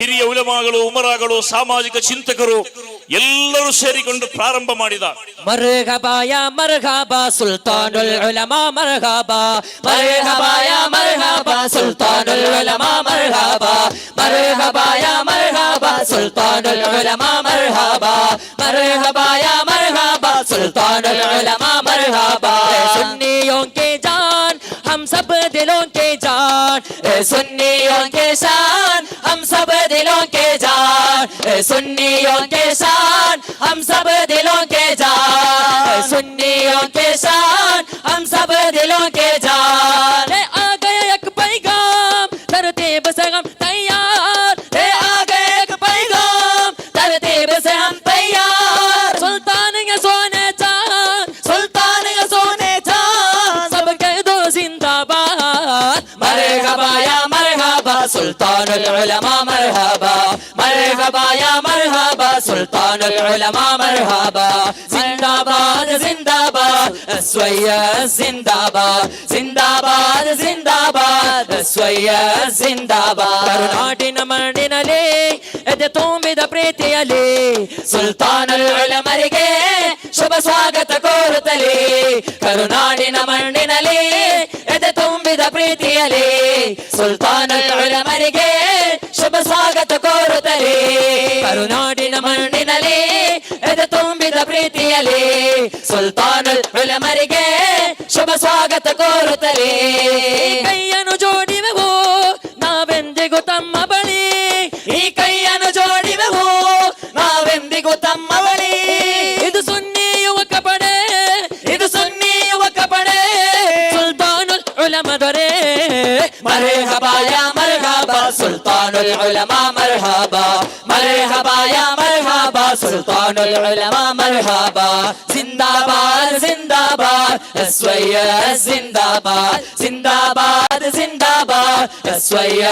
ಹಿರಿಯ ಉಲಮಾಗಳು ಉಮರಾಗಳು ಸಾಮಾಜಿಕ ಚಿಂತಕರು ಎಲ್ಲರೂ ಸೇರಿಕೊಂಡು ಪ್ರಾರಂಭ ಮಾಡಿದ ಮರಗಬಾಯ ಮರಗಬಾ ಸುಲ್ತಾನುಲ್ ಉಲಮಾ ಮರಗಬಾ ಮರಗಬಾಯ ಮರಗಬಾ ಸುಲ್ತಾನುಲ್ ಉಲಮಾ ಮರಗಬಾ ಮರಗಬಾಯ ಮರಗಬಾ ಸುಲ್ತಾನುಲ್ ಉಲಮಾ ಮರಗಬಾ ಮರಗಬಾಯ ಮರಗಬಾ ಸುಲ್ತಾನುಲ್ ಉಲಮಾ निशान सुन्नियों के शान, हम सब दिलों के जान। सुन्नियों के शान, हम सब दिलों के जान। सुन्नियों के शान, हम सब दिलों के जान। سلطان العلماء مرحبا مرحبا يا مرحبا سلطان العلماء مرحبا زنداباد زنداباد السوية زنداباد زنداباد زنداباد السوية زنداباد കരുണാടിന മണ്ണിനലേ എന്റെ തോമ്പിത പ്രീതിയലേ സുൽത്താൻ ഉലമരികേ ಶುಭ ಸ್ವಾಗತ ಕೋರುತ್ತಲೇ. ಕರುನಾಡಿನ ಮಣ್ಣಿನಲ್ಲಿ ಎದೆ ತುಂಬಿದ ಪ್ರೀತಿಯಲ್ಲಿ ಸುಲ್ತಾನ ಮರಿಗೆ ಶುಭ ಸ್ವಾಗತ ಕೋರುತ್ತಲೇ. ಕರುನಾಡಿನ ಮಣ್ಣಿನಲ್ಲಿ ಎದೆ ತುಂಬಿದ ಪ್ರೀತಿಯಲ್ಲಿ ಸುಲ್ತಾನ ಮರಿಗೆ ಶುಭ ಸ್ವಾಗತ ಕೋರುತ್ತಲೇ. ಕೈಯನ್ನು ಜೋಡಿವೆವು, ನಾವೆಂದಿಗೂ ತಮ್ಮ ಬಳಿ. ಈ ಕೈಯನ್ನು ಜೋಡಿವೆವು, ನಾವೆಂದಿಗೂ ತಮ್ಮ ಬಳಿ. ಉಲಮ ದೊರೆ ಮರ್ಹಬಾ ಯಾ ಮರ್ಹಬಾ ಸುಲ್ತಾನುಲ್ ಉಲಮಾ ಮರ್ಹಬಾ ಮರ್ಹಬಾ ಯಾ ಮರ್ಹಬಾ ಸುಲ್ತಾನುಲ್ ಉಲಮಾ ಮರ್ಹಬಾ ಜಿಂದಾಬಾದ್ ಜಿಂದಾಬಾದ್ ಎಸ್ವಯ್ಯ ಜಿಂದಾಬಾದ್ ಜಿಂದಾಬಾದ್ ಜಿಂದಾಬಾದ್ ಎಸ್ವಯ್ಯ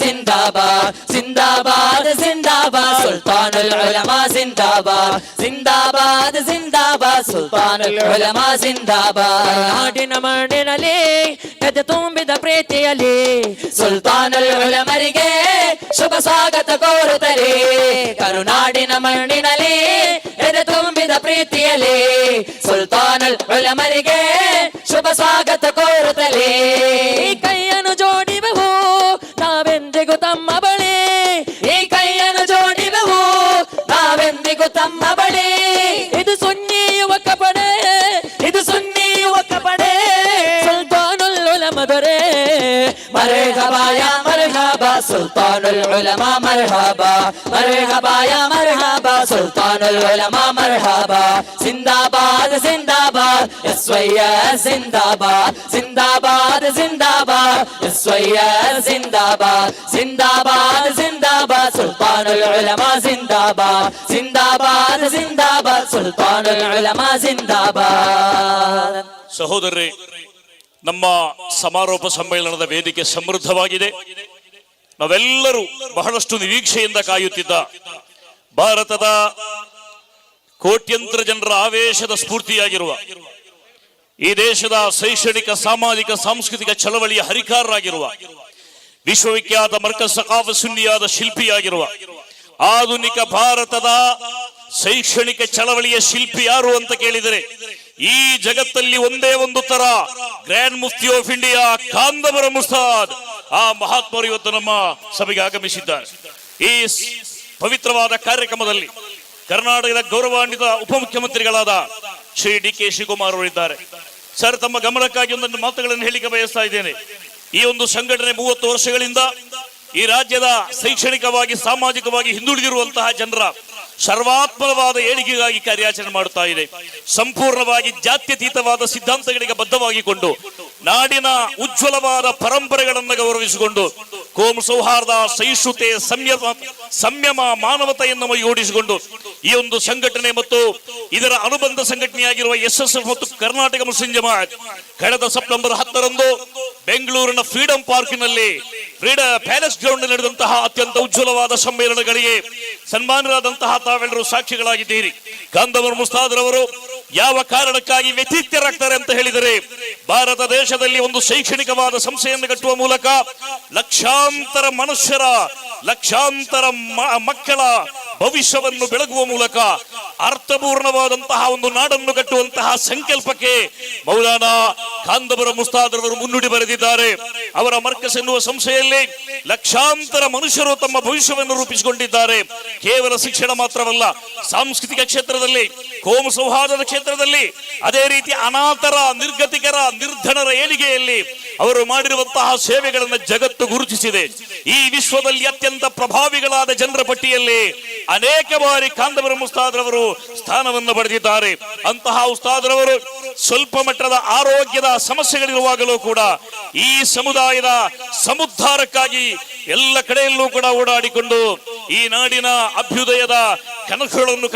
ಜಿಂದಾಬಾದ್. ಜಿಂದಾಬಾದ್ ಜಿಂದಾಬಾದ್. ಸುಲ್ತಾನ ಉಲಮಾ ಜಿಂದಾಬಾದ್. ಜಿಂದಾಬಾದ್ ಜಿಂದಾಬಾದ್. ಸುಲ್ತಾನ ಉಲಮಾ ಜಿಂದಾಬಾದ್. ನಾಡಿನ ಮಣ್ಣಿನಲ್ಲಿ ಎದೆ ತುಂಬಿದ ಪ್ರೀತಿಯಲ್ಲಿ ಸುಲ್ತಾನ ಉಲಮರಿಗೆ ಶುಭ ಸ್ವಾಗತ ಕೋರುತ್ತಲೇ. ಕರುನಾಡಿನ ಮಣ್ಣಿನಲ್ಲಿ ಎದೆ ತುಂಬಿದ ಪ್ರೀತಿಯಲ್ಲಿ ಸುಲ್ತಾನ ಉಲಮರಿಗೆ ಶುಭ ಸ್ವಾಗತ ಕೋರುತ್ತಲೇ ಈ ಕೈಯನ್ನು ಜೋಡಿವೆವು ನಾವೆಂದಿಗೂ ತಮ್ಮ ಬಳಿ ಈ ಕೈಯನ್ನು ಜೋಡಿವೆವು ನಾವೆಂದಿಗೂ ತಮ್ಮ ಬಳಿ ಇದು ಸುನ್ನಿ ಯುವಕ ಪಡೆ ಇದು ಸುನ್ನಿ ಯುವಕ ಪಡೆ ಸುಲ್ತಾನುಲ್ ಉಲಮ ದೊರೆ ಮರ್ಹಬಾ ಯಾ ಮರ್ಹಬಾ ಸುಲ್ತಾನುಲ್ ಉಲಮಾ ಮರ್ಹಬಾ ಮರ್ಹಬಾ ಯಾ ಮರ್ಹಬಾ ಸುಲ್ತಾನುಲ್ ಉಲಮಾ ಮರ್ಹಬಾ ಜಿಂದಾಬಾದ್ ಜಿಂದಾಬಾದ್ ಎಸ್ವಯ್ಯ ಜಿಂದಾಬಾದ್ ಜಿಂದಾಬಾದ್ ಜಿಂದಾಬಾದ್. ಎಸ್ವಯ್ಯ ಜಿಂದಾಬಾದ್ ಜಿಂದಾಬಾದ್ ಜಿಂದಾಬಾದ್. ಸುಲ್ತಾನುಲ್ ಉಲಮಾ ಜಿಂದಾಬಾದ್ ಜಿಂದಾಬಾದ್ ಜಿಂದಾಬಾದ್. ಸುಲ್ತಾನುಲ್ ಉಲಮಾ ಜಿಂದಾಬಾದ್. ಸಹೋದರರೇ, ನಮ್ಮ ಸಮಾರೋಪ ಸಮ್ಮೇಳನದ ವೇದಿಕೆ ಸಮೃದ್ಧವಾಗಿದೆ. ನಾವೆಲ್ಲರೂ ಬಹಳಷ್ಟು ನಿರೀಕ್ಷೆಯಿಂದ ಕಾಯುತ್ತಿದ್ದ ಭಾರತದ ಕೋಟ್ಯಂತರ ಜನರ ಆವೇಶದ ಸ್ಫೂರ್ತಿಯಾಗಿರುವ ಈ ದೇಶದ ಶೈಕ್ಷಣಿಕ, ಸಾಮಾಜಿಕ, ಸಾಂಸ್ಕೃತಿಕ ಚಳವಳಿಯ ಹರಿಕಾರರಾಗಿರುವ, ವಿಶ್ವವಿಖ್ಯಾತ ಮರ್ಕ ಸಕಾಫ ಸುನ್ನಿಯಾದ ಶಿಲ್ಪಿಯಾಗಿರುವ, ಆಧುನಿಕ ಭಾರತದ ಶೈಕ್ಷಣಿಕ ಚಳವಳಿಯ ಶಿಲ್ಪಿ ಯಾರು ಅಂತ ಕೇಳಿದರೆ ಈ ಜಗತ್ತಲ್ಲಿ ಒಂದೇ ಒಂದು ತರ, ಗ್ರ್ಯಾಂಡ್ ಮುಫ್ತಿ ಆಫ್ ಇಂಡಿಯಾ, ಕಾಂದವರ ಮುಸ್ತಾದ್. ಆ ಮಹಾತ್ಮರು ಇವತ್ತು ನಮ್ಮ ಸಭೆಗೆ ಆಗಮಿಸಿದ್ದಾರೆ. ಈ ಪವಿತ್ರವಾದ ಕಾರ್ಯಕ್ರಮದಲ್ಲಿ ಕರ್ನಾಟಕದ ಗೌರವಾನ್ವಿತ ಉಪಮುಖ್ಯಮಂತ್ರಿಗಳಾದ ಶ್ರೀ ಡಿ ಕೆ ಶಿವಕುಮಾರ್ ಅವರಿದ್ದಾರೆ. ಸರ್, ತಮ್ಮ ಗಮನಕ್ಕಾಗಿ ಒಂದೊಂದು ಮಾತುಗಳನ್ನು ಹೇಳಿಕೆ ಬಯಸ್ತಾ ಇದ್ದೇನೆ. ಈ ಒಂದು ಸಂಘಟನೆ ಮೂವತ್ತು ವರ್ಷಗಳಿಂದ ಈ ರಾಜ್ಯದ ಶೈಕ್ಷಣಿಕವಾಗಿ, ಸಾಮಾಜಿಕವಾಗಿ ಹಿಂದುಳಿದಿರುವಂತಹ ಜನರ ಸರ್ವಾತ್ಮಕವಾದ ಏಳಿಗೆಗಾಗಿ ಕಾರ್ಯಾಚರಣೆ ಮಾಡುತ್ತಾ ಇದೆ. ಸಂಪೂರ್ಣವಾಗಿ ಜಾತ್ಯತೀತವಾದ ಸಿದ್ಧಾಂತಗಳಿಗೆ ಬದ್ಧವಾಗಿಕೊಂಡು, ನಾಡಿನ ಉಜ್ವಲವಾದ ಪರಂಪರೆಗಳನ್ನು ಗೌರವಿಸಿಕೊಂಡು ಕೋಮು ಸೌಹಾರ್ದ ಸಹಿಷ್ಣುತೆ ಸಂಯಮ ಸಂಯಮ ಮಾನವತೆಯನ್ನು ಯೋಡಿಸಿಕೊಂಡು ಈ ಒಂದು ಸಂಘಟನೆ ಮತ್ತು ಇದರ ಅನುಬಂಧ ಸಂಘಟನೆಯಾಗಿರುವ ಎಸ್ ಎಸ್ ಎಫ್ ಮತ್ತು ಕರ್ನಾಟಕ ಮುಸ್ಲಿಂ ಜಮಾತ್, ಕಳೆದ ಸೆಪ್ಟೆಂಬರ್ ಹತ್ತರಂದು ಬೆಂಗಳೂರಿನ ಫ್ರೀಡಂ ಪಾರ್ಕಿನಲ್ಲಿ ಫ್ರೀಡಾ ಪ್ಯಾಲೆಸ್ ಗ್ರೌಂಡ್ ನಡೆದಂತಹ ಅತ್ಯಂತ ಉಜ್ವಲವಾದ ಸಮ್ಮೇಳನಗಳಿಗೆ ಸನ್ಮಾನರಾದಂತಹ ತಾವೆಲ್ಲರೂ ಸಾಕ್ಷಿಗಳಾಗಿದ್ದೀರಿ. ಗಾಂಧವರು ಮುಸ್ತಾದ್ರವರು ಯಾವ ಕಾರಣಕ್ಕಾಗಿ ವ್ಯತಿರಿಕ್ತರಾಗ್ತಾರೆ ಅಂತ ಹೇಳಿದರೆ, ಭಾರತ ದೇಶದಲ್ಲಿ ಒಂದು ಶೈಕ್ಷಣಿಕವಾದ ಸಂಸ್ಥೆಯನ್ನು ಕಟ್ಟುವ ಮೂಲಕ ಲಕ್ಷಾಂತರ ಮನುಷ್ಯರ, ಲಕ್ಷಾಂತರ ಮಕ್ಕಳ ಭವಿಷ್ಯವನ್ನು ಬೆಳಗುವ ಮೂಲಕ ಅರ್ಥಪೂರ್ಣವಾದಂತಹ ಒಂದು ನಾಡನ್ನು ಕಟ್ಟುವಂತಹ ಸಂಕಲ್ಪಕ್ಕೆ ಮೌಲಾನಾ ಕಾಂದಬರ ಮುಸ್ತಾದರವರು ಮುನ್ನುಡಿ ಬರೆದಿದ್ದಾರೆ. ಅವರ ಮರ್ಕಸ್ ಎನ್ನುವ ಸಂಸ್ಥೆಯಲ್ಲಿ ಲಕ್ಷಾಂತರ ಮನುಷ್ಯರು ತಮ್ಮ ಭವಿಷ್ಯವನ್ನು ರೂಪಿಸಿಕೊಂಡಿದ್ದಾರೆ. ಕೇವಲ ಶಿಕ್ಷಣ ಮಾತ್ರವಲ್ಲ, ಸಾಂಸ್ಕೃತಿಕ ಕ್ಷೇತ್ರದಲ್ಲಿ, ಕೋಮು ಸೌಹಾರ್ದದ ಕ್ಷೇತ್ರದಲ್ಲಿ, ಅದೇ ರೀತಿ ಅನಾಥರ, ನಿರ್ಗತಿಕರ, ನಿರ್ಧನರ ಏಳಿಗೆಯಲ್ಲಿ ಅವರು ಮಾಡಿರುವಂತಹ ಸೇವೆಗಳನ್ನು ಜಗತ್ತು ಗುರುತಿಸಿದೆ. ಈ ವಿಶ್ವದಲ್ಲಿ ಅತ್ಯಂತ ಪ್ರಭಾವಿಗಳಾದ ಜನರ ಪಟ್ಟಿಯಲ್ಲಿ ಅನೇಕ ಬಾರಿ ಕಾಂದವರ ಮುಸ್ತಾದ್ರವರು ಸ್ಥಾನವನ್ನು ಪಡೆದಿದ್ದಾರೆ. ಅಂತಹ ಉಸ್ತಾದ್ರವರು ಸ್ವಲ್ಪ ಮಟ್ಟದ ಆರೋಗ್ಯದ ಸಮಸ್ಯೆಗಳಿರುವಾಗಲೂ ಕೂಡ ಈ ಸಮುದಾಯದ ಸಮುದ್ಧಾರಕ್ಕಾಗಿ ಎಲ್ಲ ಕಡೆಯಲ್ಲೂ ಕೂಡ ಓಡಾಡಿಕೊಂಡು ಈ ನಾಡಿನ ಅಭ್ಯುದಯದ ಕನಸುಗಳನ್ನು